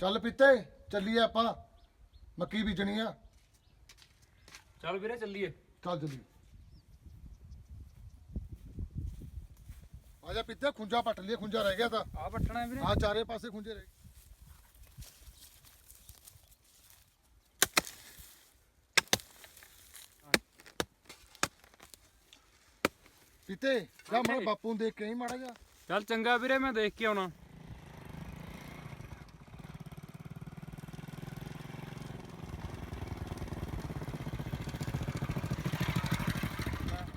ਚੱਲ ਪੀਤੇ ਚੱਲੀਏ ਆਪਾਂ। ਮੱਕੀ ਬੀਜਣੀ ਆ। ਚੱਲ ਵੀਰੇ ਚੱਲੀਏ। ਚੱਲ ਚੱਲੀ ਆ ਜਾ ਪੀਤੇ ਖੁੰਝਾ ਪੱਟ ਲਿਆ ਖੁੰਝਾ ਰਹਿ ਗਿਆ ਤਾਂ। ਆ ਪੱਟਣਾ ਹੈ ਵੀਰੇ। ਆ ਚਾਰੇ ਪਾਸੇ ਖੁੰਝੇ ਰਹਿ ਪੀਤੇ ਜਾ ਮੈਂ ਬਾਪੂ ਨੂੰ ਦੇਖ ਕੇ ਹੀ ਮਾੜਾ ਜਾ ਚੱਲ ਚੰਗਾ ਵੀਰੇ ਮੈਂ ਦੇਖ ਕੇ ਆਉਣਾ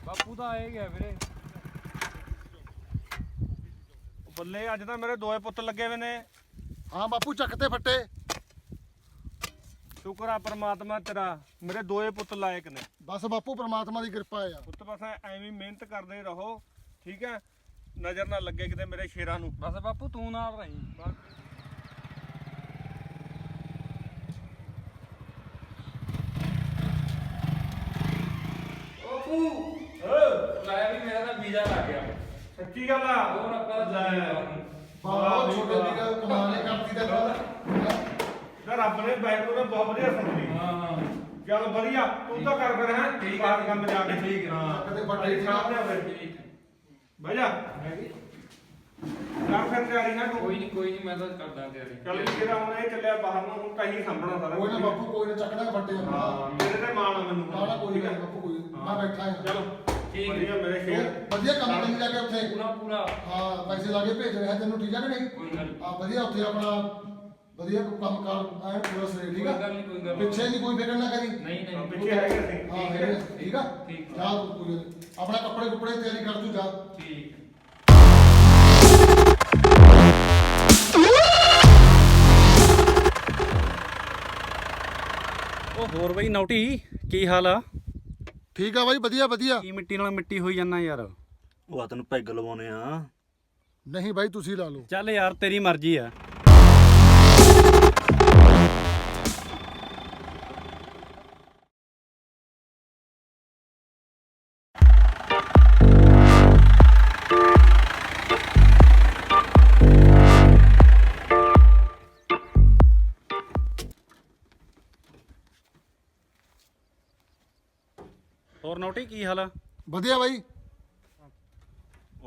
ਬਾਪੂ ਤਾਂ ਆਏ ਗਿਆ ਵੀਰੇ। ਉਹ ਬੱਲੇ ਅੱਜ ਤਾਂ ਮੇਰੇ ਦੋਏ ਪੁੱਤ ਲੱਗੇ ਵੇ ਨੇ। ਹਾਂ ਬਾਪੂ ਚੱਕ ਤੇ ਫੱਟੇ। ਸ਼ੁਕਰ ਆ ਪ੍ਰਮਾਤਮਾ ਤੇਰਾ। ਮੇਰੇ ਦੋਏ ਪੁੱਤ ਲਾਇਕ ਨੇ। ਬਸ ਬਾਪੂ ਪ੍ਰਮਾਤਮਾ ਦੀ ਕਿਰਪਾ ਆ। ਪੁੱਤ ਬਸ ਐਵੇਂ ਹੀ ਮਿਹਨਤ ਕਰਦੇ ਰਹੋ ਠੀਕ ਹੈ? ਨਜ਼ਰ ਨਾ ਲੱਗੇ ਕਿਤੇ ਮੇਰੇ ਸ਼ੇਰਾਂ ਨੂੰ। ਬਸ ਬਾਪੂ ਤੂੰ ਨਾਲ ਰਹੀਂ। ਬਾਪੂ! ਵੀਜ਼ਾ ਲੱਗ ਗਿਆ। ਸੱਚੀ ਗੱਲ ਆ। ਹੋਰ ਆਪਾਂ ਲੈ। ਬਹੁਤ ਛੋਟੇ ਵੀਰ ਕਮਾਲੇ ਕਰਦੀ ਦਾ ਤਾਂ। ਰੱਬ ਨੇ ਬੈਠੋ ਨੇ ਬਹੁਤ ਵਧੀਆ ਸੁਣੀ ਹਾਂ। ਚੱਲ ਵਧੀਆ ਤੂੰ ਤਾਂ ਕਰ ਫਿਰ ਹੈ। ਠੀਕ ਹੈ। ਕੰਮ ਜਾ ਕੇ। ਠੀਕ ਹੈ। ਹਾਂ। ਕਦੇ ਵੱਡੇ ਵੱਡੇ ਸਾਹਬ ਲਿਆ ਫਿਰ ਠੀਕ ਹੈ ਬਹਿ ਜਾ। ਕਰ ਫਿਰ ਤਿਆਰੀ ਨਾ ਕੋਈ ਨਹੀਂ ਕੋਈ ਨਹੀਂ ਮੈਂ ਤਾਂ ਕਰਦਾ ਤਿਆਰੀ। ਚੱਲ ਜਿਹੜਾ ਹੁਣ ਇਹ ਚੱਲਿਆ ਬਾਹਰ ਨੂੰ ਹੁਣ ਤਾਂ ਹੀ ਸੰਭਣਾ ਸਾਰਾ ਕੋਈ ਨਾ ਬਾਪੂ ਕੋਈ ਨਾ ਚੱਕਣਾ ਫੱਟੇ ਹਾਂ ਹਾਂ ਮੇਰੇ ਤੇ ਮਾਣ ਆ ਮੈਨੂੰ। ਨਾ ਨਾ ਕੋਈ ਨਾ ਬਾਪੂ ਕੋਈ। ਨੀ। ਮੈਂ ਬੈਠਾ ਹਾਂ। ਚਲੋ। ਠੀਕ ਹੈ। ਵਧੀਆ ਮੇਰੇ ਸ਼ੇਰ ਵਧੀਆ ਕੰਮ ਕਰੀ ਜਾ ਕੇ ਉੱਥੇ ਪੂਰਾ ਪੂਰਾ ਹਾਂ ਪੈਸੇ ਲਾ ਕੇ ਭੇਜ ਰਿਹਾ ਤੈਨੂੰ ਠੀਕ ਹੈ ਕਿ ਨਹੀਂ ਕੋਈ ਗੱਲ ਨੀ। ਆ ਵਧੀਆ ਉੱਥੇ ਆਪਣਾ ਵਧੀਆ ਕੰਮ ਕਰ ਐਨ ਪੂਰਾ ਸਰੀਰ ਠੀਕ ਕੋਈ ਆ ਗੱਲ ਨਹੀਂ ਕੋਈ ਗੱਲ ਨੀ। ਪਿੱਛੇ ਨਹੀਂ ਕੋਈ ਫਿਕਰ ਨਾ ਕਰੀ ਨਹੀਂ ਨਹੀਂ ਪਿੱਛੇ ਹੈਗੇ ਅਸੀਂ ਹਾਂ ਹੈਗੇ ਆ, ਠੀਕ ਆ ਠੀਕ। ਜਾ ਤੂੰ ਕੋਈ ਨੀ। ਆਪਣਾ ਕੱਪੜੇ ਕੁਪੜੇ ਤਿਆਰੀ ਕਰ ਤੂੰ ਜਾ ਠੀਕ ਹੈ। ਉਹ ਹੋਰ ਬਈ ਨੌਟੀ ਕੀ ਹਾਲ ਆ ਠੀਕ ਆ ਬਾਈ ਵਧੀਆ ਵਧੀਆ। ਕੀ ਮਿੱਟੀ ਨਾਲ ਮਿੱਟੀ ਹੋਈ ਜਾਂਦਾ ਯਾਰ? ਉਹ ਆ ਤੈਨੂੰ ਪੈਗ ਲਵਾਉਣੇ ਆ। ਨਹੀਂ ਬਾਈ ਤੁਸੀਂ ਲਾ ਲਓ। ਚੱਲ ਯਾਰ ਤੇਰੀ ਮਰਜ਼ੀ ਆ। ਨੌਟੀ ਕੀ ਹਾਲ ਆ? ਵਧੀਆ ਬਾਈ।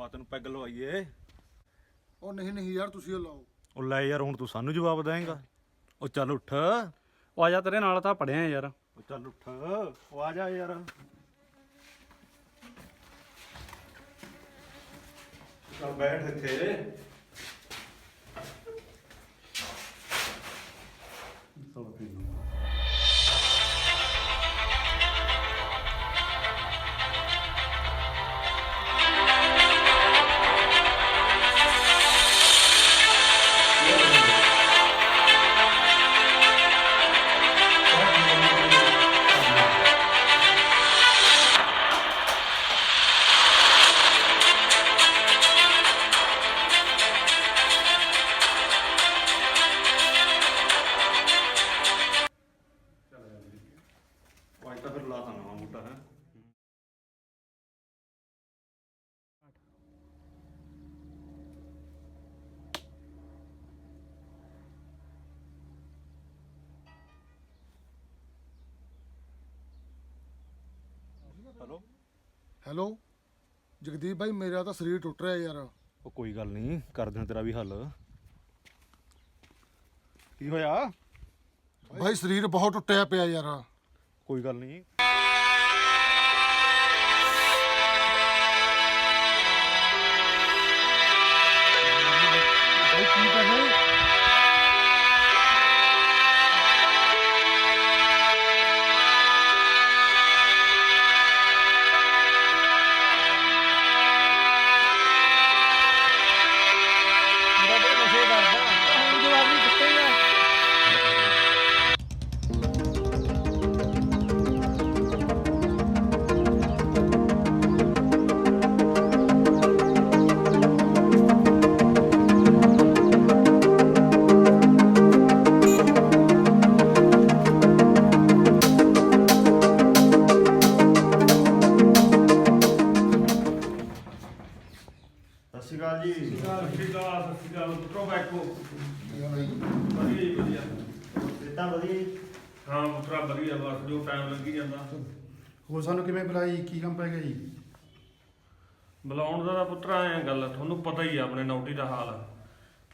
ਆ ਤੈਨੂੰ ਪੈਗ ਲਵਾਈਏ। ਉਹ ਨਹੀਂ ਨਹੀਂ ਯਾਰ ਤੁਸੀਂ ਉਹ ਲਾਓ। ਉਹ ਲੈ ਯਾਰ ਹੁਣ ਤੂੰ ਸਾਨੂੰ ਜਵਾਬ ਦੇਂਗਾ ਉਹ ਚੱਲ ਉੱਠ। ਉਹ ਆ ਜਾ ਤੇਰੇ ਨਾਲ ਤਾਂ ਪੜਿਆ ਯਾਰ। ਉਹ ਚੱਲ ਉੱਠ। ਉਹ ਆ ਜਾ ਯਾਰ। ਚੱਲ ਬੈਠ ਇੱਥੇ। ਉਹ ਜਗਦੀਪ ਬਾਈ ਮੇਰਾ ਤਾਂ ਸਰੀਰ ਟੁੱਟ ਰਿਹਾ ਯਾਰ। ਉਹ ਕੋਈ ਗੱਲ ਨਹੀਂ ਕਰਦੇ ਹਾਂ ਤੇਰਾ ਵੀ ਹੱਲ। ਕੀ ਹੋਇਆ? ਬਾਈ ਸਰੀਰ ਬਹੁਤ ਟੁੱਟਿਆ ਪਿਆ ਯਾਰ। ਕੋਈ ਗੱਲ ਨਹੀਂ। ਬਾਈ ਕੀ ਕਰੇ ਹਾਂ? ਪੁੱਤਰਾ ਵਧੀਆ ਬਸ ਜੋ ਟਾਈਮ ਲੱਗੀ ਜਾਂਦਾ। ਹੋਰ ਸਾਨੂੰ ਕਿਵੇਂ ਬੁਲਾਈ ਕੀ ਕੰਮ ਪੈ ਗਿਆ ਜੀ? ਬੁਲਾਉਣ ਦਾ ਤਾਂ ਪੁੱਤਰਾ ਐ ਗੱਲ ਤੁਹਾਨੂੰ ਪਤਾ ਹੀ ਆ ਆਪਣੇ ਨੌਟੀ ਦਾ ਹਾਲ।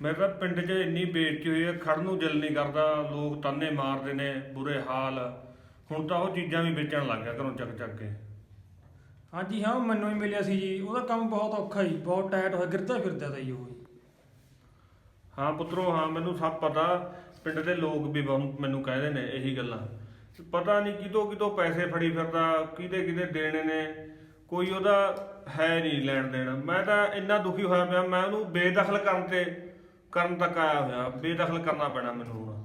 ਮੇਰੇ ਤਾਂ ਪਿੰਡ 'ਚ ਇੰਨੀ ਬੇਇੱਜ਼ਤੀ ਹੋਈ ਹੈ ਖੜਨ ਨੂੰ ਦਿਲ ਨਹੀਂ ਕਰਦਾ ਲੋਕ ਤਾਨੇ ਮਾਰਦੇ ਨੇ ਬੁਰੇ ਹਾਲ। ਹੁਣ ਤਾਂ ਉਹ ਚੀਜ਼ਾਂ ਵੀ ਵੇਚਣ ਲੱਗ ਗਿਆ ਘਰੋਂ ਚੱਕ ਚੱਕ ਕੇ। ਹਾਂਜੀ ਹਾਂ ਮੈਨੂੰ ਹੀ ਮਿਲਿਆ ਸੀ ਜੀ। ਉਹਦਾ ਕੰਮ ਬਹੁਤ ਔਖਾ ਜੀ ਬਹੁਤ ਟਾਇਟ ਹੋਇਆ ਗਿਰਦਾ ਫਿਰਦਾ ਤਾ ਜੀ ਉਹ ਜੀ। ਹਾਂ ਪੁੱਤਰੋ ਹਾਂ ਮੈਨੂੰ ਸਭ ਪਤਾ। ਪਿੰਡ ਦੇ ਲੋਕ ਵੀ ਬਹੁਤ ਮੈਨੂੰ ਕਹਿੰਦੇ ਨੇ ਇਹੀ ਗੱਲਾਂ। ਪਤਾ ਨਹੀਂ ਕਿਤੋਂ ਕਿਤੋਂ ਪੈਸੇ ਫੜੀ ਫਿਰਦਾ ਕਿਹਦੇ ਕਿਹਦੇ ਦੇਣੇ ਨੇ ਕੋਈ ਉਹਦਾ ਹੈ ਨਹੀਂ ਲੈਣ ਦੇਣ। ਮੈਂ ਤਾਂ ਇੰਨਾ ਦੁਖੀ ਹੋਇਆ ਪਿਆ ਮੈਂ ਉਹਨੂੰ ਬੇਦਖਲ ਕਰਨ ਤੇ ਕਰਨ ਤੱਕ ਆਇਆ ਹੋਇਆ ਬੇਦਖਲ ਕਰਨਾ ਪੈਣਾ ਮੈਨੂੰ ਹੁਣ।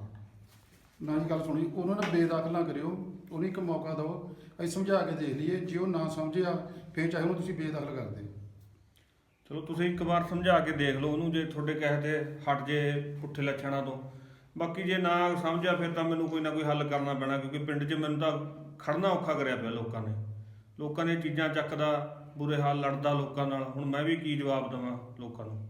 ਨਾ ਜੀ ਗੱਲ ਸੁਣੀ ਉਹਨਾਂ ਨੇ ਬੇਦਖਲ ਨਾ ਕਰਿਓ ਉਹਨੂੰ ਇੱਕ ਮੌਕਾ ਦਿਓ ਅਸੀਂ ਸਮਝਾ ਕੇ ਦੇਖ ਲਈਏ ਜੇ ਉਹ ਨਾ ਸਮਝਿਆ ਫਿਰ ਚਾਹੇ ਉਹਨੂੰ ਤੁਸੀਂ ਬੇਦਖਲ ਕਰ ਦਿਓ। ਚਲੋ ਤੁਸੀਂ ਇੱਕ ਵਾਰ ਸਮਝਾ ਕੇ ਦੇਖ ਲਓ ਉਹਨੂੰ ਜੇ ਤੁਹਾਡੇ ਕਹੇ ਤੇ ਹਟ ਜੇ ਪੁੱਠੇ ਲੱਛਣਾਂ ਤੋਂ। ਬਾਕੀ ਜੇ ਨਾ ਸਮਝਿਆ ਫਿਰ ਤਾਂ ਮੈਨੂੰ ਕੋਈ ਨਾ ਕੋਈ ਹੱਲ ਕਰਨਾ ਪੈਣਾ, ਕਿਉਂਕਿ ਪਿੰਡ 'ਚ ਮੈਨੂੰ ਤਾਂ ਖੜਨਾ ਔਖਾ ਕਰਿਆ ਪਿਆ ਲੋਕਾਂ ਨੇ। ਲੋਕਾਂ ਨੇ ਚੀਜ਼ਾਂ ਚੱਕਦਾ, ਬੁਰੇ ਹਾਲ ਲੜਦਾ ਲੋਕਾਂ ਨਾਲ। ਹੁਣ ਮੈਂ ਵੀ ਕੀ ਜਵਾਬ ਦੇਵਾਂ ਲੋਕਾਂ ਨੂੰ?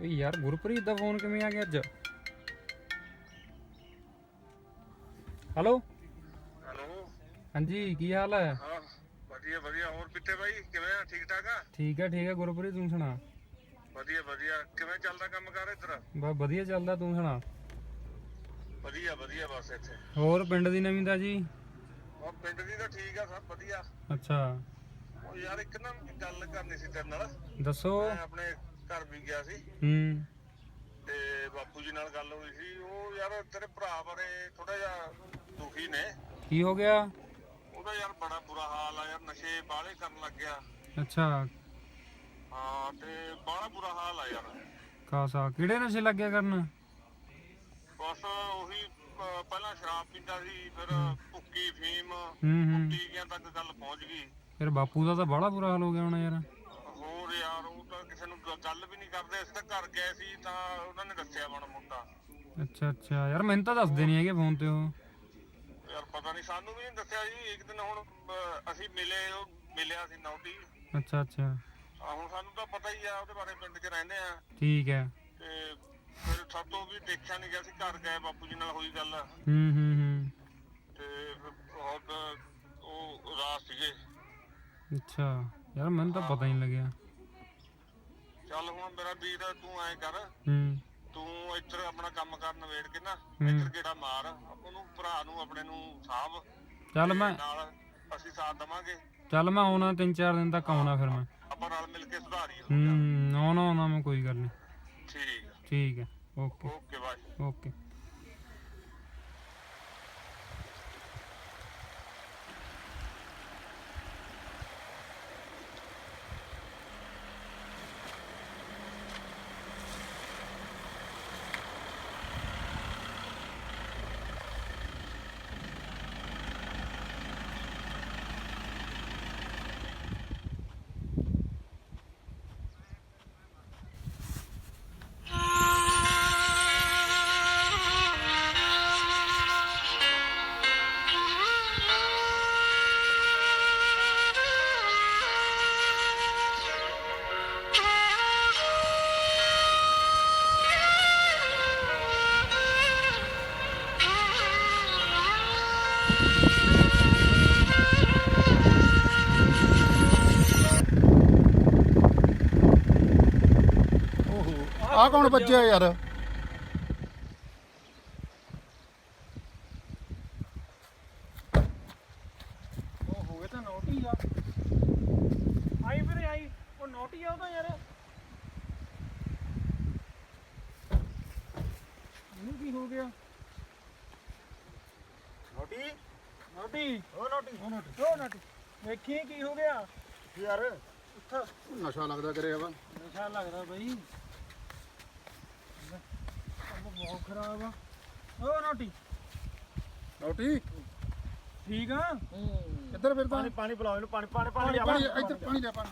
ਓਏ ਯਾਰ ਗੁਰਪ੍ਰੀਤ ਦਾ ਫੋਨ ਕਿਵੇਂ ਆ ਗਿਆ ਅੱਜ? ਹੈਲੋ ਹੈਲੋ ਹਾਂਜੀ ਕੀ ਹਾਲ ਹੈ? ਹਾਂ ਵਧੀਆ ਵਧੀਆ। ਹੋਰ ਪਿੱਟੇ ਬਾਈ ਕਿਵੇਂ ਆ? ਠੀਕ ਠਾਕ ਆ? ਠੀਕ ਹੈ ਠੀਕ ਹੈ ਗੁਰਪ੍ਰੀਤ ਤੂੰ ਸੁਣਾ? ਵਧੀਆ ਵਧੀਆ। ਕਿਵੇਂ ਚੱਲਦਾ ਕੰਮ ਕਰ ਇੱਧਰ? ਬਸ ਵਧੀਆ ਚੱਲਦਾ ਤੂੰ ਸੁਣਾ? ਵਧੀਆ ਵਧੀਆ ਬਸ ਇੱਥੇ। ਹੋਰ ਪਿੰਡ ਦੀ ਨਵੀਂ ਦਾ ਜੀ ਉਹ ਪਿੰਡ ਦੀ ਤਾਂ ਠੀਕ ਆ ਸਭ ਵਧੀਆ। ਅੱਛਾ। ਉਹ ਯਾਰ ਇੱਕ ਨਾ ਗੱਲ ਕਰਨੀ ਸੀ ਤੇਰੇ ਨਾਲ। ਦੱਸੋ। ਮੈਂ ਆਪਣੇ ਘਰ ਵੀ ਗਿਆ ਸੀ। ਹੂੰ। ਤੇ ਬਾਪੂ ਜੀ ਨਾਲ ਗੱਲ ਹੋਈ ਸੀ। ਉਹ ਯਾਰ ਤੇਰੇ ਭਰਾ ਬਾਰੇ ਥੋੜਾ ਜਿਹਾ ਦੁਖੀ ਨੇ। ਕੀ ਹੋ ਗਿਆ? ਉਹਦਾ ਯਾਰ ਬੜਾ ਬੁਰਾ ਹਾਲ ਆ ਯਾਰ ਨਸ਼ੇ ਬਾਹਲੇ ਕਰਨ ਲੱਗ ਗਿਆ। ਅੱਛਾ। ਹਾਂ ਤੇ ਬੜਾ ਬੁਰਾ ਹਾਲ ਆ ਯਾਰ। ਕਾਸਾ ਕਿਹੜੇ ਨਸ਼ੇ ਲੱਗਿਆ ਕਰਨ? ਬਸ ਉਹੀ ਅਹ, ਪਹਿਲਾਂ ਸ਼ਰਾਬ ਪੀਂਦਾ ਸੀ ਫਿਰ ਭੁੱਕੀ ਫੀਮ ਹੂੰ ਹੂੰ। ਟੀਕਿਆਂ ਤੱਕ ਗੱਲ ਪਹੁੰਚ ਗਈ। ਫਿਰ ਬਾਪੂ ਦਾ ਤਾਂ ਬੜਾ ਬੁਰਾ ਹਾਲ ਹੋ ਗਿਆ ਹੋਣਾ ਯਾਰ। ਹੋਰ ਯਾਰ ਉਹ ਤਾਂ ਕਿਸੇ ਨੂੰ ਗ- ਗੱਲ ਵੀ ਨਹੀਂ ਕਰਦੇ। ਅਸੀਂ ਤਾਂ ਘਰ ਗਏ ਸੀ ਤਾਂ ਉਹਨਾਂ ਨੇ ਦੱਸਿਆ ਮਾੜਾ ਮੋਟਾ। ਅੱਛਾ ਅੱਛਾ। ਯਾਰ ਮੈਨੂੰ ਤਾਂ ਦੱਸਦੇ ਨਹੀਂ ਹੈਗੇ ਫੋਨ ਤੇ ਉਹ। ਯਾਰ ਪਤਾ ਨਹੀਂ ਸਾਨੂੰ ਵੀ ਨਹੀਂ ਦੱਸਿਆ ਜੀ। ਇੱਕ ਦਿਨ ਹੁਣ ਅਹ, ਅਸੀਂ ਮਿਲੇ ਉਹ ਮਿਲਿਆ ਸੀ ਨੌਟੀ। ਅੱਛਾ ਅੱਛਾ। ਆ ਹੁਣ ਸਾਨੂੰ ਤਾਂ ਪਤਾ ਹੀ ਆ ਉਹਦੇ ਬਾਰੇ ਪਿੰਡ 'ਚ ਰਹਿੰਦੇ ਆ। ਠੀਕ ਹੈ। ਤੇ ਫਿਰ ਸਾਤੋਂ ਵੀ ਦੇਖਿਆ ਨਹੀਂ ਗਿਆ ਸੀ ਘਰ ਗਏ ਬਾਪੂ ਜੀ ਨਾਲ ਹੋਈ ਗੱਲ। ਹੂੰ ਹੂੰ ਹੂੰ। ਤੇ ਫਿਰ ਬਹੁਤ ਉਹ ਰਾਤ ਸੀਗੇ। ਅੱਛਾ। ਯਾਰ ਮੈਨੂੰ ਤਾਂ ਪਤਾ ਹੀ ਨਹੀਂ ਲੱਗਿਆ। ਚੱਲ ਹੁਣ ਮੇਰਾ ਵੀਰ ਤੂੰ ਐਂ ਕਰ। ਹੂੰ। ਤੂੰ ਇੱਧਰ ਆਪਣਾ ਕੰਮ ਕਰ ਨਵੇੜ ਕੇ ਨਾ। ਇੱਧਰ ਗੇੜਾ ਮਾਰ ਉਹਨੂੰ ਭਰਾ ਨੂੰ ਆਪਣੇ ਨੂੰ ਸਾਹਬ ਚੱਲ ਮੈਂ ਨਾਲ ਅਸੀਂ ਸਾਥ ਦਵਾਂਗੇ। ਚੱਲ ਮੈਂ ਆਉਣਾ ਤਿੰਨ ਚਾਰ ਦਿਨ ਤੱਕ ਆਉਣਾ ਫਿਰ ਮੈਂ। ਆਪਾਂ ਨਾਲ ਮਿਲ ਕੇ ਸੁਧਾਰੀਏ ਹੂੰ ਆਉਣਾ ਆਉਣਾ ਮੈਂ ਕੋਈ ਗੱਲ ਨਹੀਂ। ਠੀਕ ਠੀਕ ਹੈ ਓਕੇ। Okay bye. ਓਕੇ। ਆਹ ਕੌਣ ਬੱਚਿਆ ਯਾਰ? ਉਹ ਹੋ ਗਏ ਤਾਂ ਨੋਟੀ ਆ। ਆਈ ਵੀਰੇ ਆਈ। ਉਹ ਨੋਟੀ ਆ ਉਹ ਤਾਂ ਯਾਰ। ਇਹਨੂੰ ਕੀ ਹੋ ਗਿਆ? ਨੋਟੀ ਨੋਟੀ ਉਹ ਨੋਟੀ ਉਹ ਨੋਟੀ ਉਹ ਨੋਟੀ ਵੇਖੀ ਕੀ ਹੋ ਗਿਆ। ਯਾਰ ਉੱਠ। ਨਸ਼ਾ ਲੱਗਦਾ ਕਰਿਆ ਵਾ। ਨਸ਼ਾ ਲੱਗਦਾ ਬਈ ਕੰਮ ਬਹੁਤ ਖਰਾਬ ਆ। ਉਹ ਨੋਟੀ। ਰੋਟੀ ਠੀਕ ਆ? ਕਿੱਧਰ ਫਿਰਦਾ? ਪਾਣੀ ਪਿਲਾਓ ਇਹਨੂੰ ਪਾਣੀ ਪਾਣੀ ਪਾਣੀ ਪਾਣੀ ਇੱਧਰ ਪਾਣੀ ਲੈ ਪਾਣੀ।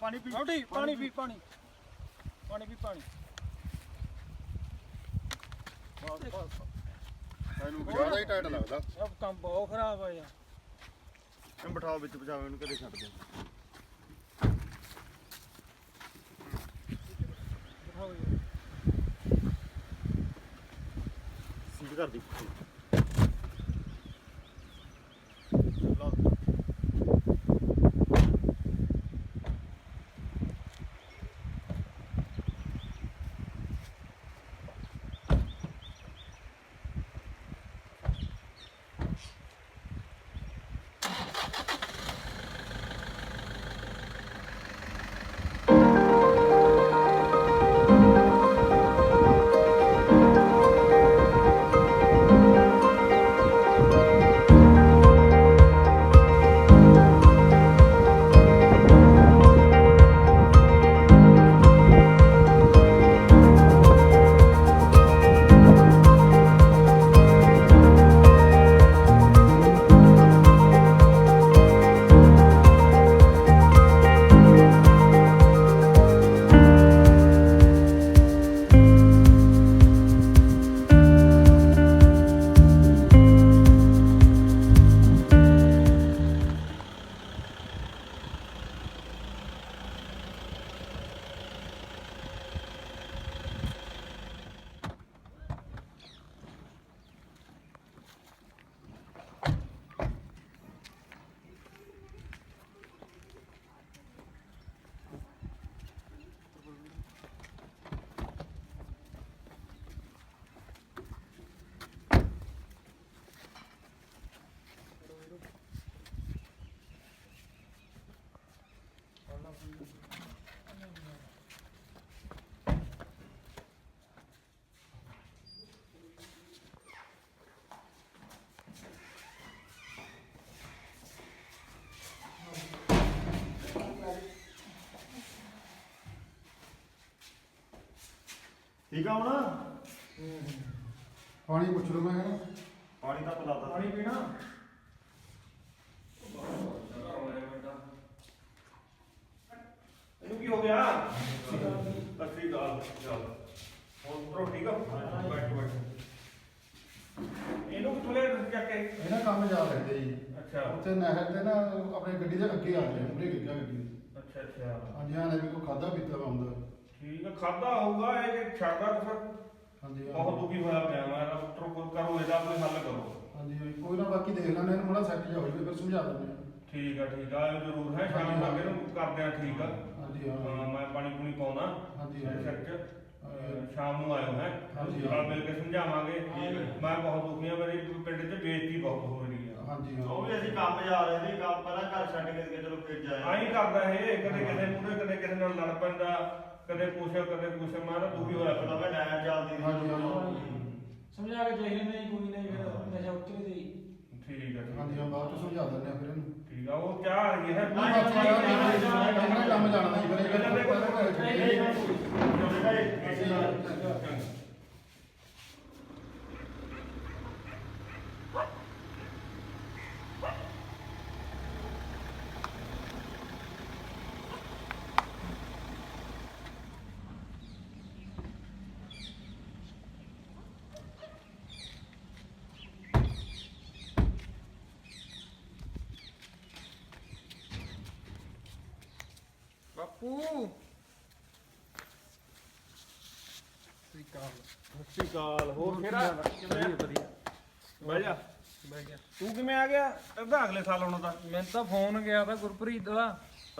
ਪਾਣੀ ਪੀ। ਨੋਟੀ ਪਾਣੀ ਪੀ। ਪਾਣੀ। ਪਾਣੀ ਪੀ ਪਾਣੀ। ਮੈਨੂੰ ਜ਼ਿਆਦਾ ਹੀ ਟਾਈਟ ਲੱਗਦਾ। ਸਭ ਕੰਮ ਬਹੁਤ ਖਰਾਬ ਆ ਯਾਰ। ਇਹਨੂੰ ਬਿਠਾਓ ਵਿੱਚ ਪਜਾਓ ਇਹਨੂੰ ਕਦੇ ਛੱਡ ਦਿਓ ਦਿਖਾਓ ਯਾਰ ਸਿੰਧ ਕਰ ਦੀ। ਠੀਕ ਆ ਹੁਣ? ਪਾਣੀ ਪੁੱਛ ਲਓ ਮੈਂ ਕਹਿੰਦਾ ਪਾਣੀ ਤਾਂ ਪਿਲਾਤਾ ਪਾਣੀ ਪੀਣਾ? ਇਹਨੂੰ ਕੀ ਹੋ ਗਿਆ? ਅੱਛੀ ਗੱਲ ਚੱਲ ਹੁਣ ਉੱਪਰੋਂ ਠੀਕ ਆ? ਬੈਠ ਬੈਠ। ਇਹਨੂੰ ਕਿੱਥੋਂ ਲੈ ਚੱਕ ਕੇ? ਇਹਨਾਂ ਕੰਮ ਜਾ ਰਹੇ ਜੀ। ਅੱਛਾ। ਉੱਥੇ ਨਹਿਰ ਤੇ ਨਾ ਆਪਣੇ ਗੱਡੀ ਦੇ ਅੱਗੇ ਆ ਰਹੇ ਮੂਰੇ ਗੱਡੀ। ਦੇ। ਅੱਛਾ ਅੱਛਾ। ਹਾਂਜੀ ਹਾਂ ਵੀ ਕੋਈ ਖਾਦਾ ਪੀਤਾ ਵਾ ਹੁੰਦਾ। ਠੀਕ ਆ ਖਾਦਾ ਹੋਊਗਾ ਇਹ ਜੇ ਛੱਡਦਾ ਹਾਂਜੀ ਹਾਂ। ਬਹੁਤ ਦੁਖੀ ਹੋਇਆ ਪਿਆ ਮੈਂ ਤਾਂ ਪੁੱਤਰੋ ਕੋਈ ਕਰੋ ਇਹਦਾ ਕੋਈ ਹੱਲ ਕਰੋ। ਹਾਂਜੀ ਹਾਂ, ਕੋਈ ਨਾ ਬਾਕੀ ਦੇਖ ਲੈਣੇ ਇਹਨੂੰ ਬੜਾ ਸੈੱਟ ਜਾ ਹੋ ਜਾਵੇ ਫਿਰ ਸਮਝਾ ਦਿੰਦੇ ਹਾਂ। ਠੀਕ ਆ ਠੀਕ ਆ ਇਹ ਜ਼ਰੂਰ ਹੈ ਸ਼ਾਮ ਤੱਕ ਇਹਨੂੰ ਕਰਦੇ ਆ ਠੀਕ ਆ। ਹਾਂਜੀ ਹਾਂ ਹਾਂ ਮੈਂ ਪਾਣੀ ਪੂਣੀ ਪਾਉਣਾ ਹਾਂਜੀ, ਇਹਦੇ ਸਿਰ 'ਚ ਹਾਂ। ਅਹ ਸ਼ਾਮ ਨੂੰ ਆਇਓ ਹੈ। ਹਾਂਜੀ, ਨਾਲ ਹਾਂ। ਮਿਲ ਕੇ ਸਮਝਾਵਾਂਗੇ। ਮੈਂ ਬਹੁਤ ਦੁਖੀ ਆ ਮੇਰੀ ਪਿੰਡ 'ਚ ਬੇਇੱਜ਼ਤੀ ਬਹੁਤ ਹੋ ਰਹੀ ਆ ਹਾਂਜੀ ਹਾਂ ਉਹ ਵੀ ਅਸੀਂ ਕੰਮ ਜਾ ਰਹੇ ਸੀ ਕੰਮ ਪਹਿਲਾਂ ਘਰ ਛੱਡ ਕੇ ਗਏ, ਚਲੋ ਫਿਰ ਜਾਇਆ ਆਈ ਕਰਦਾ ਇਹ ਕਦੇ ਕਿਸੇ ਮੂਹਰੇ ਕਦੇ ਕਿਸੇ ਨਾਲ ਲੜ ਪੈਂਦਾ। ਕਦੇ ਕੁਛ ਕਦੇ ਕੁਛ ਮੈਂ ਤਾਂ ਦੁਖੀ ਹੋਇਆ ਪਤਾ ਮੈਂ ਨਹਿਰ ਚੱਲਦੀ ਸੀ ਹਾਂਜੀ, ਹਾਂਜੀ। ਸਮਝਾ ਕੇ ਚਾਹੀਏ ਨਹੀਂ ਕੋਈ ਨਹੀਂ ਫਿਰ ਨਸ਼ਾ ਉੱਤਰ ਦੇ ਠੀਕ ਆ ਠੀਕ ਹਾਂਜੀ ਆ ਹਾਂ ਬਾਅਦ ਚ ਸਮਝਾ ਦਿੰਦੇ ਆ ਫਿਰ ਇਹਨੂੰ ਠੀਕ ਆ ਉਹ ਚਾਹ ਆ ਰਹੀ ਹੈ ਨਹੀਂ ਬਸ ਕੰਮ ਜਾਣਦਾ ਜੀ ਫਿਰ ਇਹ ਗੱਲ ਪਹਿਲਾਂ ਬਾਪੂ ਸਤਿ ਅਕਾਲ ਹੋਰ ਕਿਹੜਾ? ਵਧੀਆ ਵਧੀਆ ਬਹਿ ਜਾ। ਬਹਿ ਗਿਆ। ਤੂੰ ਕਿਵੇਂ ਆ ਗਿਆ? ਅੱਧਾ ਅਗਲੇ ਸਾਲ ਆਉਣਾ ਤਾਂ। ਮੈਨੂੰ ਤਾਂ ਫੋਨ ਗਿਆ ਤਾਂ ਗੁਰਪ੍ਰੀਤ ਦਾ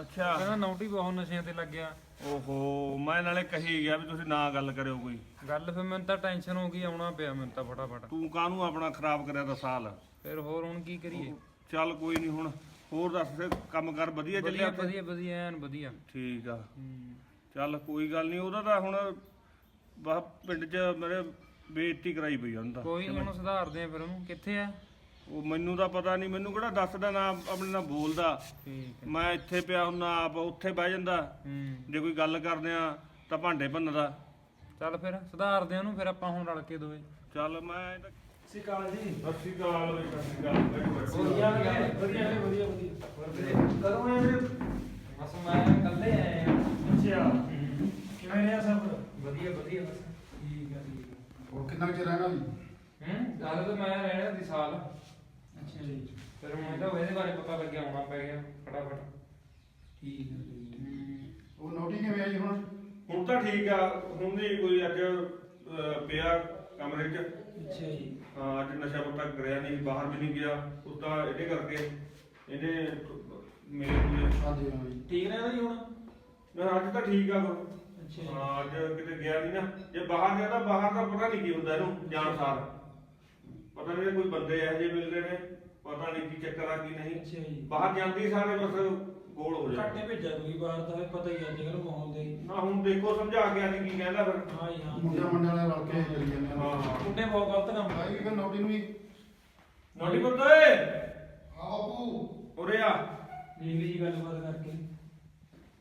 ਅੱਛਾ। ਕਹਿੰਦਾ ਨੌਟੀ ਬਹੁਤ ਨਸ਼ਿਆਂ ਤੇ ਲੱਗਿਆ। ਓਹੋ ਮੈਂ ਨਾਲੇ ਕਹੀ ਗਿਆ ਵੀ ਤੁਸੀਂ ਨਾ ਗੱਲ ਕਰਿਓ ਕੋਈ। ਗੱਲ ਫਿਰ ਮੈਨੂੰ ਤਾਂ ਟੈਨਸ਼ਨ ਹੋ ਗਈ ਆਉਣਾ ਪਿਆ ਮੈਨੂੰ ਤਾਂ ਫਟਾਫਟ। ਤੂੰ ਕਾਹਨੂੰ ਆਪਣਾ ਖਰਾਬ ਕਰਿਆ ਦਾ ਸਾਲ? ਫਿਰ ਹੋਰ ਹੁਣ ਕੀ ਕਰੀਏ? ਚੱਲ ਕੋਈ ਨਹੀਂ ਹੁਣ। ਹੋਰ ਦੱਸ ਫਿਰ ਕੰਮ ਕਰ ਵਧੀਆ ਚੱਲਿਆ ਵਧੀਆ ਵਧੀਆ ਵਧੀਆ ਐਨ ਵਧੀਆ। ਠੀਕ ਆ। ਹੂੰ। ਚੱਲ ਕੋਈ ਗੱਲ ਨਹੀਂ ਉਹਦਾ ਤਾਂ ਹੁਣ ਬਾ ਪਿੰਡ 'ਚ ਮੇਰੇ ਬੇਇੱਜ਼ਤੀ ਕਰਾਈ ਪਈ ਉਹਨਾਂ ਦਾ ਕੋਈ ਨਹੀਂ ਸੁਧਾਰਦੇ ਆ ਫਿਰ ਉਹਨੂੰ। ਕਿੱਥੇ ਆ? ਉਹ ਮੈਨੂੰ ਤਾਂ ਪਤਾ ਨਹੀਂ ਮੈਨੂੰ ਕਿਹੜਾ ਦੱਸਦਾ ਨਾ ਆਪਣੇ ਨਾਲ ਬੋਲਦਾ। ਠੀਕ ਮੈਂ ਇੱਥੇ ਪਿਆ ਹੁੰਨਾ ਆਪ ਉੱਥੇ ਬਹਿ ਜਾਂਦਾ। ਹੂੰ। ਜੇ ਕੋਈ ਗੱਲ ਕਰਦੇ ਆ ਤਾਂ ਭਾਂਡੇ ਭੰਨਦਾ। ਚੱਲ ਫਿਰ ਸੁਧਾਰਦੇ ਆ ਉਹਨੂੰ ਫਿਰ ਆਪਾਂ ਹੁਣ ਰਲ ਕੇ ਦੋਏ ਚੱਲ ਮੈਂ ਤਾਂ ਸਿਕਾਲ ਜੀ। ਸਤਿ ਸ਼੍ਰੀ ਅਕਾਲ ਬਈ, ਸਤਿ ਸ਼੍ਰੀ ਅਕਾਲ ਬੈਠੋ। ਵਧੀਆ ਵਧੀਆ। ਵਧੀਆ। ਵਧੀਆ ਕਦੋਂ ਆਏ ਵੀਰੇ? ਬਸ ਮੈਂ ਕੱਲੇ ਆਏ ਆ ਅੱਛਾ। ਕਿਵੇਂ ਰਿਹਾ ਸਭ? ਵਧੀਆ ਵਧੀਆ ਬਸ। ਠੀਕ ਆ ਠੀਕ ਹੋਰ ਕਿੰਨਾ ਚਿਰ ਰਹਿਣਾ ਜੀ? ਹੂੰ? ਗੱਲ ਤਾਂ ਮੈਂ ਰਹਿਣਾ ਦੀ ਸਾਲ। ਅੱਛਾ ਜੀ। ਫਿਰ ਹੁਣ ਇਹਦਾ ਇਹਦੇ ਬਾਰੇ ਪਤਾ ਲੱਗਿਆ ਆਉਣਾ ਪੈ ਗਿਆ ਫਟਾਫਟ। ਠੀਕ ਹੈ। ਉਹ ਨੋਟੀ ਕਿਵੇਂ ਆਈ ਹੁਣ? ਹੁਣ ਤਾਂ ਠੀਕ ਆ। ਹੁਣ ਨਹੀਂ ਕੋਈ ਅਹ, ਪਿਆ ਕਮਰੇ 'ਚ। ਅੱਛਾ ਜੀ। ਹਾਂ, ਅੱਜ ਨਸ਼ਾ ਪੱਤਾ ਕਰਿਆ ਨਹੀਂ ਬਾਹਰ ਵੀ ਨਹੀਂ ਗਿਆ। ਉਦਾਂ ਇਹਦੇ ਕਰਕੇ ਇਹਨੇ ਮੇਰੇ ਕੋਲੇ ਹਾਂਜੀ ਹਾਂ ਜੀ ਠੀਕ ਰਹਿੰਦਾ ਜੀ ਹੁਣ? ਮੈਂ ਅੱਜ ਤਾਂ ਠੀਕ ਆ ਹੁਣ। ਅੱਛਾ ਜੀ। ਹਾਂ ਅੱਜ ਕਿਤੇ ਗਿਆ ਨਹੀਂ ਨਾ। ਜੇ ਬਾਹਰ ਗਿਆ ਤਾਂ ਬਾਹਰ ਦਾ ਪਤਾ ਨਹੀਂ ਕੀ ਹੁੰਦਾ ਇਹਨੂੰ ਜਾਣ ਸਾਰ। ਪਤਾ ਨਹੀਂ ਕੋਈ ਬੰਦੇ ਇਹੋ ਜਿਹੇ ਮਿਲਦੇ ਨੇ ਪਤਾ ਨਹੀਂ ਕੀ ਚੱਕਰ ਆ ਕੀ ਨਹੀਂ। ਅੱਛਾ ਜੀ। ਬਾਹਰ ਜਾਂਦੀ ਸਾਰੇ ਬਸ ਗੋਲ ਹੋ ਘੱਟੇ ਜਾਂਦੇ ਭੇਜਿਆ ਤੁਸੀਂ ਬਾਹਰ ਤਾਂ ਫਿਰ ਪਤਾ ਹੀ ਅੱਜ ਕੱਲ ਮਾਹੌਲ ਦੇ। ਨਾ ਹੁਣ ਦੇਖੋ ਸਮਝਾ ਕੇ ਆਣੀ ਕੀ ਕਹਿੰਦਾ ਫਿਰ। ਹਾਂ ਜੀ ਹਾਂ। ਮੁੰਡਿਆਂ ਮੰਡਿਆਂ ਨਾਲ ਰਲ ਕੇ ਚੱਲੀ ਜਾਂਦੇ ਹਾਂ ਹਾਂ। ਮੁੰਡੇ ਬਹੁਤ ਗਲਤ ਕੰਮ ਭਾਈ ਵੀ ਨੋਟੀ ਨੂੰ ਵੀ ਨੋਟੀ ਪੁੱਤ ਓਏ! ਹਾਂ ਬਾਪੂ। ਉਰੇ ਆ। ਦੇਖ ਲਈ ਜੀ ਗੱਲਬਾਤ ਕਰਕੇ।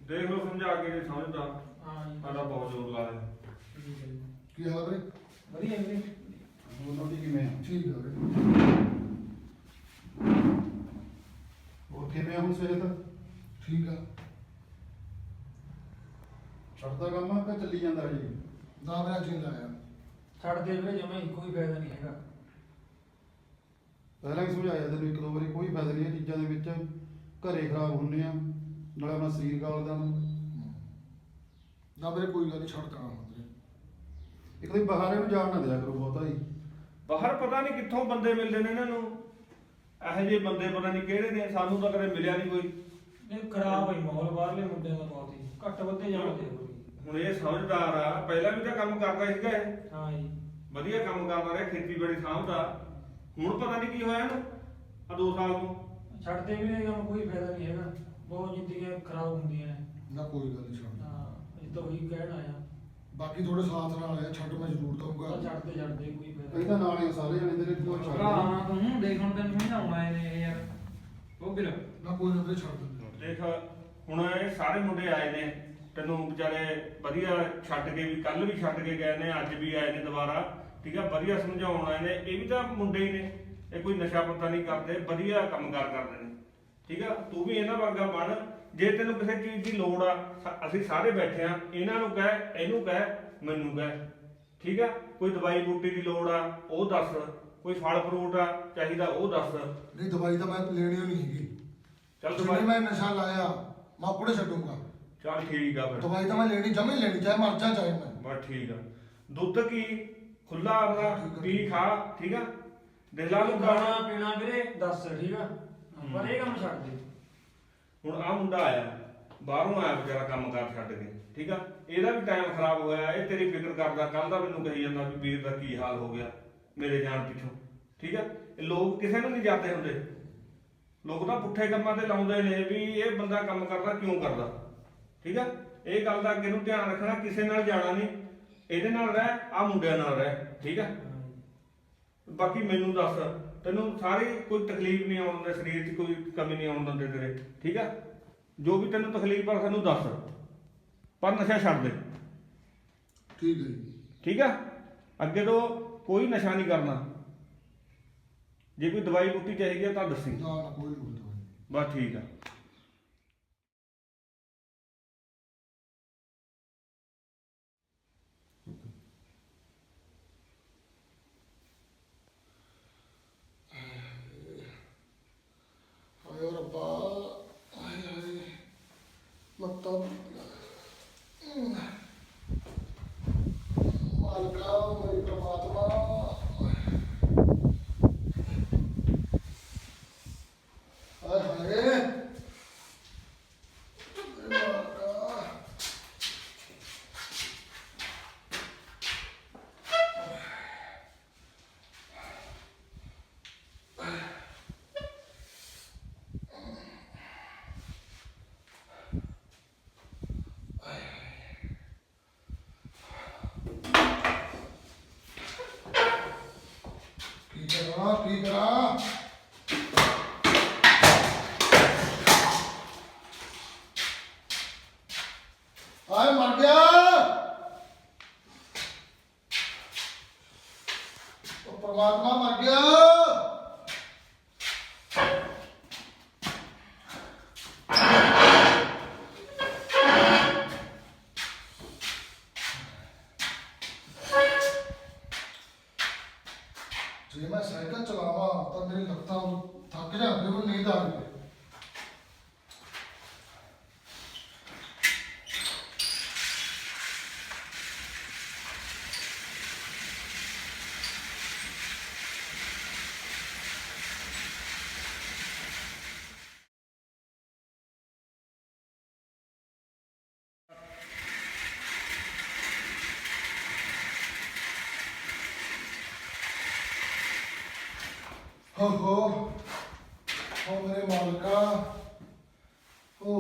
ਦੇਖ ਲਓ ਸਮਝਾ ਕੇ ਜੇ ਸਮਝਦਾ। ਹਾਂ ਜੀ। ਸਾਡਾ ਬਹੁਤ ਜ਼ੋਰ ਲਾ ਰਿਹਾ। ਠੀਕ ਹੈ ਜੀ। ਕੀ ਹਾਲ ਆ ਵੀਰੇ ਵਧੀਆ ਵੀਰੇ ਉਹ ਨੋਟੀ ਕਿਵੇਂ ਆ? ਠੀਕ ਆ ਵੀਰੇ ਹੋਰ ਕਿਵੇਂ ਆ ਹੁਣ ਸਿਹਤ? ਠੀਕ ਆ। ਛੱਡਦਾ ਕੰਮ ਆ ਕਿ ਚੱਲੀ ਜਾਂਦਾ ਜੀ ਨਾ ਮੇਰਾ ਜੀ ਲਾਇਆ। ਛੱਡ ਦੇ ਵੀਰੇ ਜਮਾ ਹੀ ਕੋਈ ਫਾਇਦਾ ਨਹੀਂ ਹੈਗਾ। ਪਹਿਲਾਂ ਵੀ ਸਮਝਾਇਆ ਤੈਨੂੰ ਇੱਕ ਦੋ ਵਾਰੀ ਕੋਈ ਫਾਇਦਾ ਨਹੀਂ ਇਹ ਚੀਜ਼ਾਂ ਦੇ ਵਿੱਚ। ਘਰੇ ਖਰਾਬ ਹੁੰਨੇ ਆ ਨਾਲੇ ਆਪਣਾ ਸਰੀਰ ਗਾਲਦਾ ਨਾ ਵੀਰੇ ਕੋਈ ਗੱਲ ਨਹੀਂ ਛੱਡ ਕਰਾਂ ਵੀਰੇ। ਇੱਕ ਦਿਨ ਬਾਹਰ ਇਹਨੂੰ ਜਾਣ ਨਾ ਦਿਆ ਕਰੋ ਬਹੁਤਾ ਹੀ। ਬਾਹਰ ਪਤਾ ਨਹੀਂ ਕਿੱਥੋਂ ਬੰਦੇ ਮਿਲਦੇ ਨੇ ਇਹਨਾਂ ਨੂੰ। ਇਹੋ ਜਿਹੇ ਬੰਦੇ ਪਤਾ ਨਹੀਂ ਕਿਹੜੇ ਨੇ ਸਾਨੂੰ ਤਾਂ ਕਦੇ ਮਿਲਿਆ ਨਹੀਂ ਕੋਈ। ਇਹ ਖਰਾਬ ਹੋਈ ਮਾਹੌਲ ਬਾਹਰਲੇ ਮੁੰਡਿਆਂ ਦਾ ਬਹੁਤ ਹੀ ਘੱਟ ਵੱਧੇ ਜਾਣਦੇ ਹੋ ਹੁਣ ਇਹ ਸਮਝਦਾਰ ਆ ਪਹਿਲਾਂ ਵੀ ਤਾਂ ਕੰਮ ਕਰਦਾ ਸੀਗਾ ਇਹ। ਹਾਂ ਜੀ। ਵਧੀਆ ਕੰਮ ਕਰਦਾ ਰਿਹਾ ਖੇਤੀਬਾੜੀ ਸਾਂਭਦਾ। ਹੁਣ ਪਤਾ ਨਹੀਂ ਕੀ ਹੋਇਆ ਇਹਨੂੰ ਆ 2 ਸਾਲ ਤੋਂ। ਛੱਡ ਦੇ ਵੀਰੇ ਕੰਮ ਕੋਈ ਫਾਇਦਾ ਨਹੀਂ ਹੈਗਾ। ਬਹੁਤ ਜ਼ਿੰਦਗੀਆਂ ਖਰਾਬ ਹੁੰਦੀਆਂ ਨੇ। ਨਾ ਕੋਈ ਗੱਲ ਨਹੀਂ ਛੱਡ ਹਾਂ ਇਹ ਤਾਂ ਉਹੀ ਕਹਿਣ ਆਇਆ ਬਾਕੀ ਤੁਹਾਡੇ ਸਾਥ ਨਾਲ ਆਇਆ ਛੱਡ ਮੈਂ ਜ਼ਰੂਰ ਤਾਂ ਦਊਂਗਾ ਛੱਡਦੇ ਛੱਡਦੇ ਕੋਈ ਫਾਇਦਾ ਤਾਂ ਨਾਲ ਹੀ ਆ ਸਾਰੇ ਜਣੇ ਤੇਰੇ ਕੋਲ ਛੱਡ ਦੇ। ਹਾਂ ਤੂੰ ਦੇਖ ਹੁਣ ਤੈਨੂੰ ਸਮਝਾਉਣਾ ਇਹਨੇ ਯਾਰ। ਉਹ ਵੀਰ ਨਾ ਕੋਈ ਨਾ ਵੀਰੇ ਛੱਡ ਦਿੰਦੇ। ਦੇਖ, ਹੁਣ ਇਹ ਸਾਰੇ ਮੁੰਡੇ ਆਏ ਨੇ। ਤੈਨੂੰ ਵਿਚਾਰੇ ਵਧੀਆ ਛੱਡ ਕੇ ਵੀ ਕੱਲ ਵੀ ਛੱਡ ਕੇ ਗਏ ਨੇ, ਅੱਜ ਵੀ ਆਏ ਨੇ ਦੁਬਾਰਾ। ਠੀਕ ਆ, ਵਧੀਆ ਸਮਝਾਉਣ ਆਏ ਨੇ। ਇਹ ਵੀ ਤਾਂ ਮੁੰਡੇ ਹੀ ਨੇ। ਇਹ ਕੋਈ ਨਸ਼ਾ ਪੱਤਾ ਨਹੀਂ ਕਰਦੇ, ਵਧੀਆ ਕੰਮਕਾਰ ਕਰਦੇ ਨੇ। ਠੀਕ ਆ, ਤੂੰ ਵੀ ਇਹਨਾਂ ਵਰਗਾ ਬਣ। ਜੇ ਤੈਨੂੰ ਕਿਸੇ ਚੀਜ਼ ਦੀ ਲੋੜ ਆ ਅਸੀਂ ਸਾਰੇ ਬੈਠੇ ਆ। ਇਹਨਾਂ ਨੂੰ ਕਹਿ, ਇਹਨੂੰ ਕਹਿ, ਮੈਨੂੰ ਕਹਿ। ਠੀਕ ਆ, ਕੋਈ ਦਵਾਈ ਬੂਟੀ ਦੀ ਲੋੜ ਆ, ਉਹ ਦੱਸ। ਕੋਈ ਫਲ ਫਰੂਟ ਆ, ਚਾਹੀਦਾ ਉਹ ਦੱਸ। ਨਹੀਂ, ਦਵਾਈ ਤਾਂ ਮੈਂ ਲੈਣੀ ਓ ਨਹੀਂ ਹੈਗੀ। ਚੱਲ ਜਿਵੇਂ ਦਵਾਈ ਮੈਂ ਨਸ਼ਾ ਲਾਇਆ ਮੈਂ ਆਪਣੇ ਛੱਡੂੰਗਾ। ਚੱਲ ਠੀਕ ਆ ਫਿਰ। ਦਵਾਈ ਤਾਂ ਮੈਂ ਲੈਣੀ ਜਮੇ ਲੈਣੀ ਚਾਹੇ ਮਰ ਜਾ ਚਾਹੇ ਮੈਂ। ਬਸ ਠੀਕ ਆ। ਦੁੱਧ ਕੀ? ਖੁੱਲਾ ਆਪਣਾ। ਪੀ ਖਾ ਠੀਕ ਆ? ਦਿਲਾਂ ਨੂੰ ਖਾਣਾ ਖਾਣਾ ਪੀਣਾ ਵੀਰੇ ਦੱਸ ਠੀਕ ਆ? ਪਰ ਇਹ ਕੰਮ ਛੱਡ ਦੇ। ਹੁਣ ਆ ਮੁੰਡਾ ਆਇਆ ਬਾਹਰੋਂ ਆਇਆ ਵਿਚਾਰਾ ਕੰਮ ਕਾਰ ਛੱਡ ਕੇ ਠੀਕ ਆ? ਇਹਦਾ ਵੀ ਟਾਈਮ ਖਰਾਬ ਹੋਇਆ ਇਹ ਤੇਰੀ ਫਿਕਰ ਕਰਦਾ ਕੱਲ ਦਾ ਮੈਨੂੰ ਕਹੀ ਜਾਂਦਾ ਵੀ ਵੀਰ ਦਾ ਕੀ ਹਾਲ ਹੋ ਗਿਆ ਮੇਰੇ ਜਾਣ ਪਿੱਛੋਂ ਠੀਕ ਆ? ਇਹ ਲੋਕ ਕਿਸੇ ਨੂੰ ਨਹੀਂ ਜਾਂਦੇ ਹੁੰਦੇ। ਲੋਕ ਤਾਂ ਪੁੱਠੇ ਕੰਮਾਂ ਤੇ ਲਾਉਂਦੇ ਨੇ ਵੀ ਇਹ ਬੰਦਾ ਕੰਮ ਕਰਦਾ ਕਿਉਂ ਕਰਦਾ? ਠੀਕ ਆ? ਇਹ ਗੱਲ ਦਾ ਅੱਗੇ ਨੂੰ ਧਿਆਨ ਰੱਖਣਾ ਕਿਸੇ ਨਾਲ ਜਾਣਾ ਨਹੀਂ। ਇਹਦੇ ਨਾਲ ਰਹਿ ਆ ਮੁੰਡਿਆਂ ਨਾਲ ਰਹਿ ਠੀਕ ਆ? ਬਾਕੀ ਮੈਨੂੰ ਦੱਸ ਤੈਨੂੰ ਸਾਰੀ ਕੋਈ ਤਕਲੀਫ ਨਹੀਂ ਆਉਣ ਦਿੰਦੇ ਸਰੀਰ 'ਚ ਕੋਈ ਕਮੀ ਨਹੀਂ ਆਉਣ ਦਿੰਦੇ ਤੇਰੇ ਠੀਕ ਆ? ਜੋ ਵੀ ਤੈਨੂੰ ਤਕਲੀਫ ਆ ਸਾਨੂੰ ਦੱਸ। ਪਰ ਨਸ਼ਾ ਛੱਡ ਦੇ। ਠੀਕ ਹੈ ਠੀਕ ਆ? ਅੱਗੇ ਤੋਂ ਕੋਈ ਨਸ਼ਾ ਨਹੀਂ ਕਰਨਾ। ਜੇ ਕੋਈ ਦਵਾਈ ਬੂਟੀ ਚਾਹੀਦੀ ਆ ਤਾਂ ਦੱਸੀ। ਨਾ ਨਾ ਕੋਈ ਨਹੀਂ। ਬਸ ਠੀਕ ਆ ਹਾਏ ਓ ਰੱਬਾ ਹਾਏ ਹਾਏ ਲੱਤਾਂ ਮਾਲਕਾ ਮੇਰੀ ਪ੍ਰਮਾਤਮਾ ਹਾਏ ਹਾਏ ਮਾਲਕਾ ਕੀ ਕਰਾਂ ਕੀ ਕਰਾਂ ਹਾਏ ਮਰ ਗਿਆ। ਉਹ ਪ੍ਰਮਾਤਮਾ ਮਰ ਗਿਆ ਜੇ ਮੈਂ ਸਾਈਕਲ ਚਲਾਵਾਂ ਤਾਂ ਮੇਰੀ ਲੱਤਾਂ ਥੱਕ ਜਾਂਦੇ ਮੈਨੂੰ ਨੀਂਦ ਆ ਰਹੀ ਹੈ ਹੋ ਹੋ ਮੇਰੇ ਮਾਲਕਾ ਓ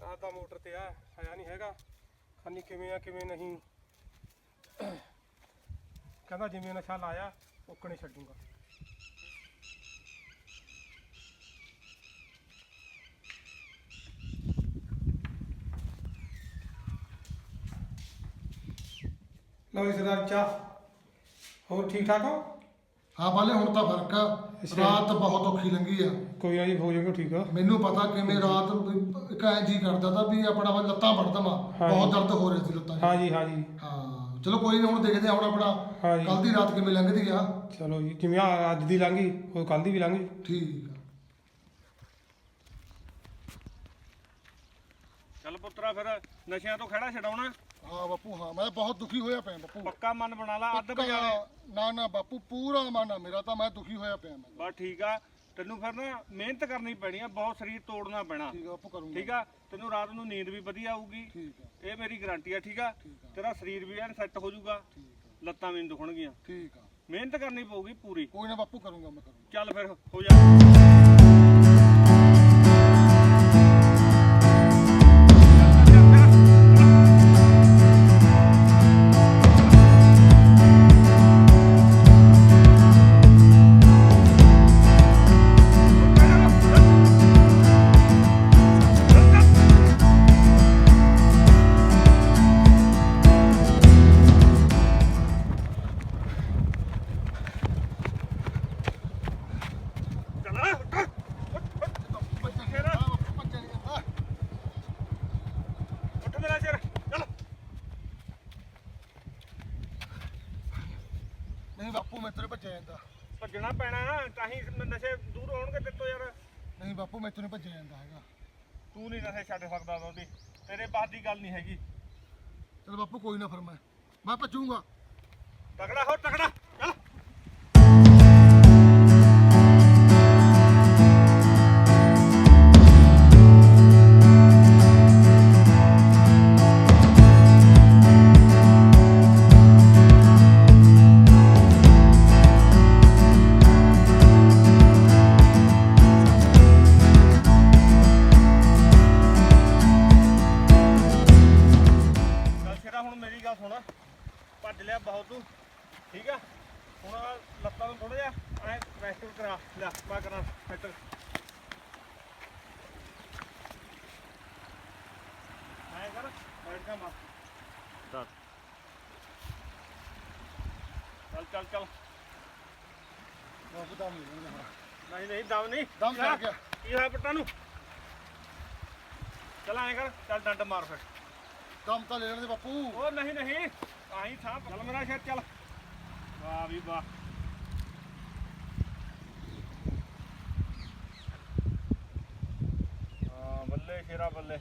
ਰਾਤ ਦਾ ਮੋਟਰ ਤੇ ਆ, ਆਇਆ ਨਹੀਂ ਹੈਗਾ। ਖਾਨੀ ਕਿਵੇਂ ਆ, ਕਿਵੇਂ ਨਹੀਂ? ਕਹਿੰਦਾ ਜਿਵੇਂ ਨਸ਼ਾ ਲਾਇਆ ਉਕਣੇ ਛੱਡੂਗਾ। ਲਓ ਜੀ ਸਰਦਾਰ ਚਾਹ। ਹੋਰ ਠੀਕ ਠਾਕ ਹੋ? ਹਾਂ ਬਾਲੇ ਹੁਣ ਤਾਂ ਫ਼ਰਕ ਆ। ਰਾਤ ਬਹੁਤ ਔਖੀ ਲੰਗੀ ਆ। ਕੋਈ ਨਾ ਜੀ ਹੋ ਜਾਊਗਾ ਠੀਕ ਆ। ਮੈਨੂੰ ਪਤਾ ਕਿਵੇਂ ਰਾਤ ਵੀ ਇੱਕ ਐਂ ਜੀ ਕਰਦਾ ਤਾਂ ਵੀ ਆਪਣਾ ਵਾ ਲੱਤਾਂ ਵੜ ਦਵਾਂ ਹਾਂ। ਬਹੁਤ ਦਰਦ ਹੋ ਰਿਹਾ ਸੀ ਲੱਤਾਂ 'ਚ। ਹਾਂ ਜੀ ਹਾਂ ਜੀ। ਹਾਂ ਚਲੋ ਕੋਈ ਨਹੀਂ ਹੁਣ ਦੇਖਦੇ ਹਾਂ ਹੁਣ ਆਪਣਾ ਹਾਂ ਜੀ। ਕੱਲ ਦੀ ਰਾਤ ਕਿਵੇਂ ਲੰਘਦੀ ਆ? ਚਲੋ ਜੀ ਜਿਵੇਂ ਆ ਅੱਜ ਦੀ ਲੰਘੀ ਉਹ ਕੱਲ ਦੀ ਵੀ ਲੰਘੀ ਠੀਕ ਆ। ਚੱਲ ਪੁੱਤਰਾ ਫਿਰ ਨਸ਼ਿਆਂ ਤੋਂ ਖੜਾ ਛਡਾਉਣਾ। ਹਾਂ ਬਾਪੂ ਹਾਂ ਮੈਂ ਬਹੁਤ ਦੁਖੀ ਹੋਇਆ ਪਿਆ ਬਾਪੂ। ਪੱਕਾ ਮਨ ਬਣਾ ਲਾ ਅੱਧ ਪੱਕਾ, ਬਜਾਲੇ ਨਾ ਨਾ ਬਾਪੂ ਪੂਰਾ ਮਨ ਆ ਮੇਰਾ ਤਾਂ ਮੈਂ ਦੁਖੀ ਹੋਇਆ ਪਿਆ ਮੈਂ। ਬਸ ਠੀਕ ਆ ਤੈਨੂੰ ਫਿਰ ਨਾ ਮਿਹਨਤ ਕਰਨੀ ਪੈਣੀ ਆ ਬਹੁਤ ਸਰੀਰ ਤੋੜਨਾ ਪੈਣਾ। ਠੀਕ ਆ ਬਾਪੂ ਕਰੂੰਗਾ। ਠੀਕ ਆ ਤੈਨੂੰ ਰਾਤ ਨੂੰ ਨੀਂਦ ਵੀ ਵਧੀਆ ਆਊਗੀ। ਠੀਕ ਆ। ਇਹ ਮੇਰੀ ਗਾਰੰਟੀ ਆ ਠੀਕ ਆ? ਤੇਰਾ ਸਰੀਰ ਵੀ ਐਨ ਸੈੱਟ ਹੋ ਜਾਊਗਾ। ਲੱਤਾਂ ਵੀ ਨੀ ਦੁਖਣਗੀਆਂ। ਠੀਕ ਆ। ਮਿਹਨਤ ਕਰਨੀ ਪਊਗੀ ਪੂਰੀ। ਕੋਈ ਨਾ ਬਾਪੂ ਕਰੂੰਗਾ ਮੈਂ ਕਰੂੰਗਾ। ਚੱਲ ਫਿਰ ਹੋ ਜਾ। ਭੱਜਿਆ ਜਾਂਦਾ ਹੈਗਾ? ਤੂੰ ਨਹੀਂ ਨਸ਼ੇ ਛੱਡ ਸਕਦਾ ਦੋਦੀ ਤੇਰੇ ਬਾਤ ਦੀ ਗੱਲ ਨਹੀਂ ਹੈਗੀ। ਚਲ ਬਾਪੂ ਕੋਈ ਨਾ ਫਿਰ ਮੈਂ। ਮੈਂ ਭੱਜੂਗਾ। ਤਕੜਾ ਹੋ ਤਕੜਾ। ਚੱਲ ਚੱਲ ਚੱਲ। ਚੱਲ ਨਹੀਂ ਨਹੀਂ ਦਮ ਨਹੀਂ। ਦਮ ਚੜ ਗਿਆ ਕੀ ਹੋਇਆ ਪੱਟਾਂ ਨੂੰ? ਚੱਲ ਐ ਕਰ ਚੱਲ ਡੰਡ ਮਾਰ ਫਿਰ। ਦਮ ਤਾਂ ਲੈ ਲੈਣ ਦੇ ਬਾਪੂ। ਉਹ ਨਹੀਂ ਨਹੀਂ। ਆਹੀ ਥਾਂ ਚੱਲ ਮੇਰਾ ਸ਼ੇਰ ਚੱਲ। ਵਾਹ ਵੀ ਵਾਹ। ਹਾਂ ਬੱਲੇ ਸ਼ੇਰਾ ਬੱਲੇ।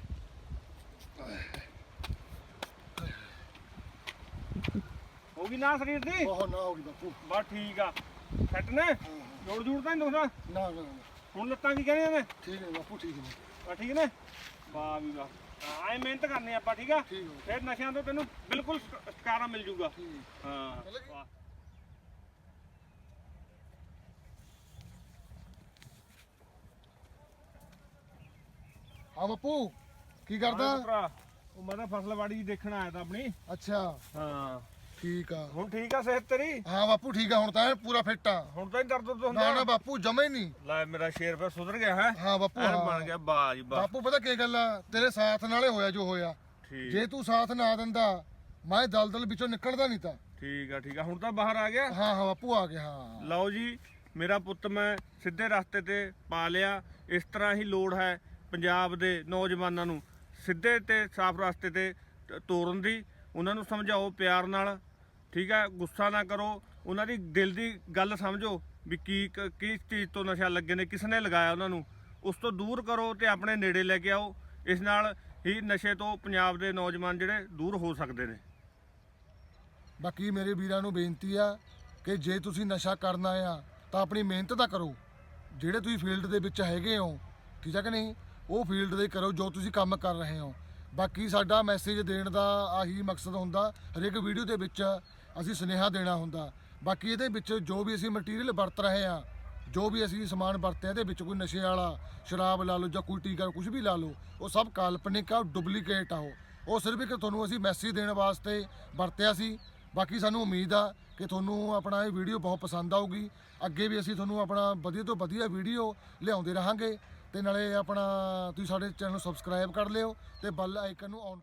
ਹੋ ਗਈ ਨਾ ਸਰੀਰ ਦੀ? ਬਹੁਤ ਨਾ ਹੋ ਗਈ ਬਾਪੂ। ਬਸ ਠੀਕ ਆ। ਸੈੱਟ ਨੇ? ਜੋੜ ਜੂੜ ਤਾਂ ਨਹੀਂ ਦੁਖਦਾ? ਨਾ ਨਾ ਨਾ। ਹੁਣ ਲੱਤਾਂ ਕੀ ਕਹਿੰਦੇ ਨੇ? ਠੀਕ ਹੈ ਬਾਪੂ ਠੀਕ ਹੈ ਬਸ ਠੀਕ ਨੇ? ਵਾਹ ਵੀ ਵਾਹ। ਹਾਂ ਐ ਮਿਹਨਤ ਕਰਨੀ ਆਪਾਂ ਠੀਕ ਆ? ਠੀਕ ਹੈ ਫਿਰ ਨਸ਼ਿਆਂ ਤੋਂ ਤੈਨੂੰ ਬਿਲਕੁਲ ਛੁਟਕਾਰਾ ਮਿਲ ਜੂਗਾ। ਠੀਕ। ਹਾਂ ਚਲੋ ਜੀ। ਵਾਹ। ਹਾਂ ਬਾਪੂ ਕੀ ਕਰਦਾ? ਭਰਾ। ਉਹ ਮੈਂ ਤਾਂ ਦੇਖਣ ਆਇਆ ਤਾਂ ਆਪਣੀ। ਅੱਛਾ। ਹਾਂ। ਠੀਕ ਆ। ਹੁਣ ਠੀਕ ਆ ਸਿਹਤ ਤੇਰੀ? ਹਾਂ ਬਾਪੂ ਠੀਕ ਆ ਹੁਣ ਤਾਂ ਐਨ ਪੂਰਾ ਫਿੱਟ ਆ। ਹੁਣ ਤਾਂ ਹੀ ਦਰਦ ਦੁਰਦ ਨਾ ਨਾ ਹੁੰਦਾ ਬਾਪੂ ਜਮਾ ਨਹੀਂ। ਲੈ ਮੇਰਾ ਸ਼ੇਰ ਫਿਰ ਸੁਧਰ ਗਿਆ ਹੈ? ਹਾਂ ਬਾਪੂ ਹਾਂ। ਬਣ ਗਿਆ ਬਾਜ ਬਾ ਬਾਪੂ ਪਤਾ ਕੀ ਗੱਲ ਆ? ਤੇਰੇ ਸਾਥ ਨਾਲੇ ਹੋਇਆ ਜੋ ਹੋਇਆ। ਠੀਕ। ਜੇ ਤੂੰ ਸਾਥ ਨਾ ਦਿੰਦਾ ਮੈਂ ਦਲਦਲ ਵਿੱਚੋਂ ਨਿਕਲਦਾ ਨਹੀਂ ਤਾਂ। ਠੀਕ ਆ ਠੀਕ ਆ। ਹੁਣ ਤਾਂ ਬਾਹਰ ਆ ਗਿਆ। ਹਾਂ ਹਾਂ ਬਾਪੂ ਆ ਗਿਆ ਹਾਂ। ਲਓ ਜੀ ਮੇਰਾ ਪੁੱਤ ਮੈਂ ਸਿੱਧੇ ਰਸਤੇ ਤੇ ਪਾ ਲਿਆ। ਇਸ ਤਰ੍ਹਾਂ ਹੀ ਲੋੜ ਹੈ ਪੰਜਾਬ ਦੇ ਨੌਜਵਾਨਾਂ ਨੂੰ। ਸਿੱਧੇ ਤੇ ਸਾਫ਼ ਰਸਤੇ ਤ- ਤੋਰਨ ਦੀ। ਉਹਨਾਂ ਨੂੰ ਸਮਝਾਓ ਪਿਆਰ ਨਾਲ। ਠੀਕ ਹੈ, ਗੁੱਸਾ ਨਾ ਕਰੋ। ਉਹਨਾਂ ਦੀ ਦਿਲ ਦੀ ਗੱਲ ਸਮਝੋ ਵੀ ਕੀ ਕ- ਕਿਸ ਚੀਜ਼ ਤੋਂ ਨਸ਼ਾ ਲੱਗੇ ਨੇ ਕਿਸ ਨੇ ਲਗਾਇਆ ਉਹਨਾਂ ਨੂੰ। ਉਸ ਤੋਂ ਦੂਰ ਕਰੋ ਤੇ ਆਪਣੇ ਨੇੜੇ ਲੈ ਕੇ ਆਓ। ਇਸ ਨਾਲ ਹੀ ਨਸ਼ੇ ਤੋਂ ਪੰਜਾਬ ਦੇ ਨੌਜਵਾਨ ਜਿਹੜੇ ਦੂਰ ਹੋ ਸਕਦੇ ਨੇ। ਬਾਕੀ ਮੇਰੇ ਵੀਰਾਂ ਨੂੰ ਬੇਨਤੀ ਆ ਕਿ ਜੇ ਤੁਸੀਂ ਨਸ਼ਾ ਕਰਨਾ ਆ, ਤਾਂ ਆਪਣੀ ਮਿਹਨਤ ਤਾਂ ਕਰੋ। ਜਿਹੜੇ ਤੁਸੀਂ ਫੀਲਡ ਦੇ ਵਿੱਚ ਹੈਗੇ ਹੋ, ਠੀਕ ਹੈ ਕਿ ਨਹੀਂ? ਉਹ ਫੀਲਡ ਦੇ ਕਰੋ ਜੋ ਤੁਸੀਂ ਕੰਮ ਕਰ ਰਹੇ ਹੋ। ਬਾਕੀ ਸਾਡਾ ਮੈਸੇਜ ਦੇਣ ਦਾ ਆਹੀ ਮਕਸਦ ਹੁੰਦਾ, ਹਰੇਕ ਵੀਡੀਓ ਦੇ ਵਿੱਚ ਅਸੀਂ ਸੁਨੇਹਾ ਦੇਣਾ ਹੁੰਦਾ। ਬਾਕੀ ਇਹਦੇ ਵਿੱਚ ਜੋ ਵੀ ਅਸੀਂ ਮਟੀਰੀਅਲ ਵਰਤ ਰਹੇ ਆ ਜੋ ਵੀ ਅਸੀਂ ਸਮਾਨ ਵਰਤਿਆ, ਇਹਦੇ ਵਿੱਚ ਕੋਈ ਨਸ਼ੇ ਵਾਲਾ, ਸ਼ਰਾਬ ਲਾ ਲਓ ਜਾਂ ਕੋਈ ਟੀਕਾ ਕੁਝ ਵੀ ਲਾ ਲਓ, ਉਹ ਸਭ ਕਾਲਪਨਿਕ ਆ ਡੁਪਲੀਕੇਟ ਆ ਉਹ। ਉਹ ਸਿਰਫ ਇੱਕ ਤੁਹਾਨੂੰ ਅਸੀਂ ਮੈਸੇਜ ਦੇਣ ਵਾਸਤੇ ਵਰਤਿਆ ਸੀ। ਬਾਕੀ ਸਾਨੂੰ ਉਮੀਦ ਆ ਕਿ ਤੁਹਾਨੂੰ ਆਪਣਾ ਇਹ ਵੀਡੀਓ ਬਹੁਤ ਪਸੰਦ ਆਊਗੀ। ਅੱਗੇ ਵੀ ਅਸੀਂ ਤੁਹਾਨੂੰ ਆਪਣਾ ਵਧੀਆ ਤੋਂ ਵਧੀਆ ਵੀਡੀਓ ਲਿਆਉਂਦੇ ਰਹਾਂਗੇ। ਤੇ ਨਾਲੇ ਆਪਣਾ ਤੁਸੀਂ ਸਾਡੇ ਚੈਨਲ ਨੂੰ ਸਬਸਕ੍ਰਾਈਬ ਕਰ ਲਿਓ ਤੇ ਬੈਲ ਆਈਕਨ ਨੂੰ ਔਨ